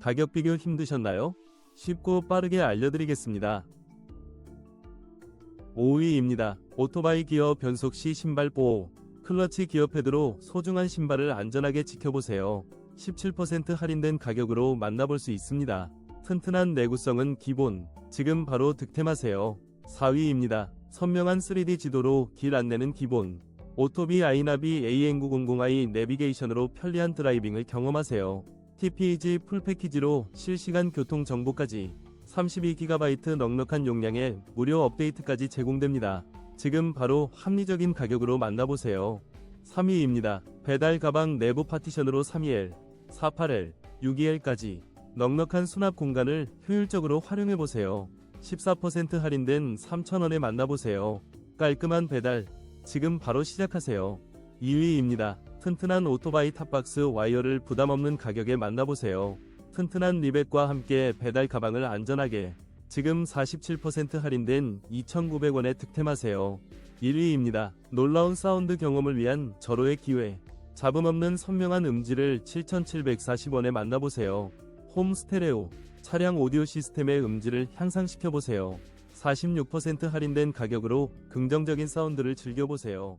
가격 비교 힘드셨나요? 쉽고 빠르게 알려드리겠습니다. 5위입니다. 오토바이 기어 변속 시 신발 보호. 클러치 기어 패드로 소중한 신발을 안전하게 지켜보세요. 17% 할인된 가격으로 만나볼 수 있습니다. 튼튼한 내구성은 기본. 지금 바로 득템하세요. 4위입니다. 선명한 3D 지도로 길 안내는 기본. 오토비 아이나비 AN900i 내비게이션으로 편리한 드라이빙을 경험하세요. TPG 풀 패키지로 실시간 교통 정보까지 32GB 넉넉한 용량의 무료 업데이트까지 제공됩니다. 지금 바로 합리적인 가격으로 만나보세요. 3위입니다. 배달 가방 내부 파티션으로 3.2L, 48L, 6.2L까지 넉넉한 수납 공간을 효율적으로 활용해보세요. 14% 할인된 3,000원에 만나보세요. 깔끔한 배달, 지금 바로 시작하세요. 2위입니다. 튼튼한 오토바이 탑박스 와이어를 부담 없는 가격에 만나보세요. 튼튼한 리벳과 함께 배달 가방을 안전하게 지금 47% 할인된 2,900원에 득템하세요. 1위입니다. 놀라운 사운드 경험을 위한 절호의 기회. 잡음 없는 선명한 음질을 7,740원에 만나보세요. 홈 스테레오, 차량 오디오 시스템의 음질을 향상시켜보세요. 46% 할인된 가격으로 긍정적인 사운드를 즐겨보세요.